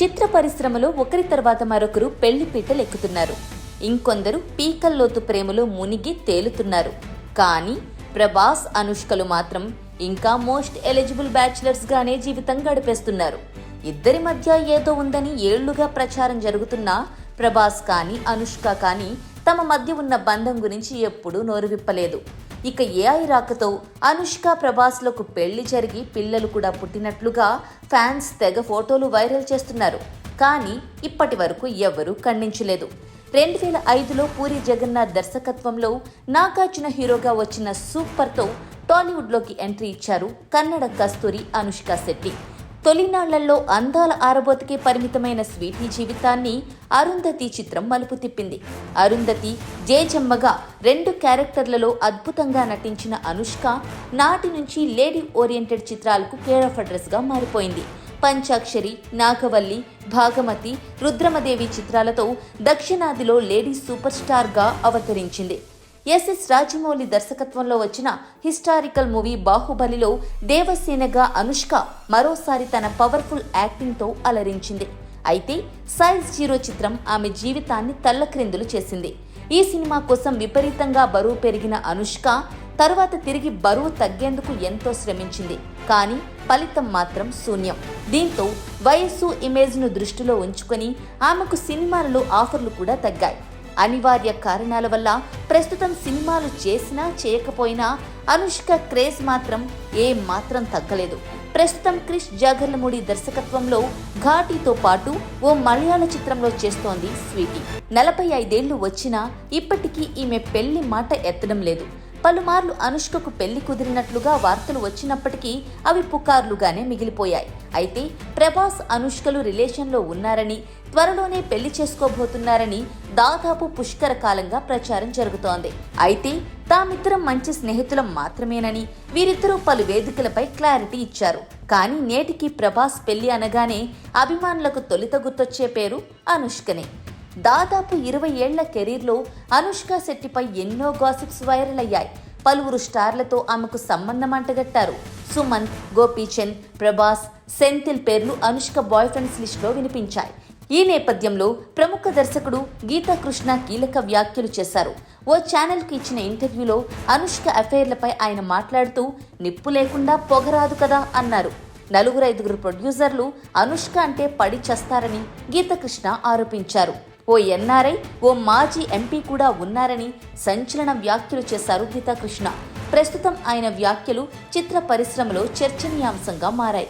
చిత్ర పరిశ్రమలో ఒకరి తర్వాత మరొకరు పెళ్ళి పీటలు ఎక్కుతున్నారు. ఇంకొందరు పీకల్లోతు ప్రేమలో మునిగి తేలుతున్నారు. కానీ ప్రభాస్ అనుష్కలు మాత్రం ఇంకా మోస్ట్ ఎలిజిబుల్ బ్యాచిలర్స్గానే జీవితం గడిపేస్తున్నారు. ఇద్దరి మధ్య ఏదో ఉందని ఏళ్ళుగా ప్రచారం జరుగుతున్నా ప్రభాస్ కానీ అనుష్క కానీ తమ మధ్య ఉన్న బంధం గురించి ఎప్పుడూ నోరు విప్పలేదు ఇక ఏఐ రాకతో అనుష్క ప్రభాస్లకు పెళ్ళి జరిగి పిల్లలు కూడా పుట్టినట్లుగా ఫ్యాన్స్ తెగ ఫోటోలు వైరల్ చేస్తున్నారు. కానీ ఇప్పటి వరకు ఎవ్వరూ ఖండించలేదు. రెండు వేల ఐదులో పూరి జగన్నాథ్ దర్శకత్వంలో నాగార్జున హీరోగా వచ్చిన సూపర్తో టాలీవుడ్లోకి ఎంట్రీ ఇచ్చారు కన్నడ కస్తూరి అనుష్క శెట్టి. తొలినాళ్ళలో అందాల ఆరబోతకే పరిమితమైన స్వీటీ జీవితాన్ని అరుంధతి చిత్రం మలుపు తిప్పింది. అరుంధతి జేజమ్మగా రెండు క్యారెక్టర్లలో అద్భుతంగా నటించిన అనుష్క నాటి నుంచి లేడీ ఓరియంటెడ్ చిత్రాలకు కేర్ ఆఫ్ అడ్రస్గా మారిపోయింది. పంచాక్షరి నాగవల్లి భాగమతి రుద్రమదేవి చిత్రాలతో దక్షిణాదిలో లేడీ సూపర్ స్టార్గా అవతరించింది. ఎస్ఎస్ రాజమౌళి దర్శకత్వంలో వచ్చిన హిస్టారికల్ మూవీ బాహుబలిలో దేవసేనగా అనుష్క మరోసారి తన పవర్ఫుల్ యాక్టింగ్తో అలరించింది. అయితే సైజ్ జీరో చిత్రం ఆమె జీవితాన్ని తల్లక్రిందులు చేసింది. ఈ సినిమా కోసం విపరీతంగా బరువు పెరిగిన అనుష్క తరువాత తిరిగి బరువు తగ్గేందుకు ఎంతో శ్రమించింది. కానీ ఫలితం మాత్రం శూన్యం. దీంతో వయస్సు ఇమేజ్ను దృష్టిలో ఉంచుకొని ఆమెకు సినిమాలలో ఆఫర్లు కూడా తగ్గాయి. అనివార్య కారణాల వల్ల ప్రస్తుతం సినిమాలు చేసినా చేయకపోయినా అనుష్క క్రేజ్ మాత్రం ఏ మాత్రం తగ్గలేదు. ప్రస్తుతం క్రిష్ జాగర్లమూడి దర్శకత్వంలో ఘాటీతో పాటు ఓ మలయాళ చిత్రంలో చేస్తోంది స్వీటీ. నలభై ఐదేళ్ళు వచ్చినా ఇప్పటికీ ఈమె పెళ్ళి మాట ఎత్తడం లేదు. పలుమార్లు అనుష్కకు పెళ్ళి కుదిరినట్లుగా వార్తలు వచ్చినప్పటికీ అవి పుకార్లుగానే మిగిలిపోయాయి. అయితే ప్రభాస్ అనుష్కలు రిలేషన్లో ఉన్నారని త్వరలోనే పెళ్ళి చేసుకోబోతున్నారని దాదాపు పుష్కర కాలంగా ప్రచారం జరుగుతోంది. అయితే తామిద్దరం మంచి స్నేహితులం మాత్రమేనని వీరిద్దరూ పలు వేదికలపై క్లారిటీ ఇచ్చారు. కానీ నేటికి ప్రభాస్ పెళ్ళి అనగానే అభిమానులకు తొలిత గుర్తొచ్చే పేరు అనుష్కనే. దాదాపు ఇరవై ఏళ్ళ కెరీర్లో అనుష్క శెట్టిపై ఎన్నో గాసిప్స్ వైరల్ అయ్యాయి. పలువురు స్టార్లతో ఆమెకు సంబంధం అంటగట్టారు. సుమంత్ గోపీచంద్ ప్రభాస్ సెంథిల్ పేర్లు అనుష్క బాయ్ ఫ్రెండ్స్ లిస్టులో వినిపించాయి. ఈ నేపథ్యంలో ప్రముఖ దర్శకుడు గీతాకృష్ణ కీలక వ్యాఖ్యలు చేశారు. ఓ ఛానల్కి ఇచ్చిన ఇంటర్వ్యూలో అనుష్క అఫైర్లపై ఆయన మాట్లాడుతూ నిప్పు లేకుండా పొగరాదు కదా అన్నారు. నలుగురు ఐదుగురు ప్రొడ్యూసర్లు అనుష్క అంటే పడి చేస్తారని గీతకృష్ణ ఆరోపించారు. ఓ ఎన్ఆర్ఐ ఓ మాజీ ఎంపీ కూడా ఉన్నారని సంచలన వ్యాఖ్యలు చేశారు గీతాకృష్ణ. ప్రస్తుతం ఆయన వ్యాఖ్యలు చిత్ర పరిశ్రమలో చర్చనీయాంశంగా మారాయి.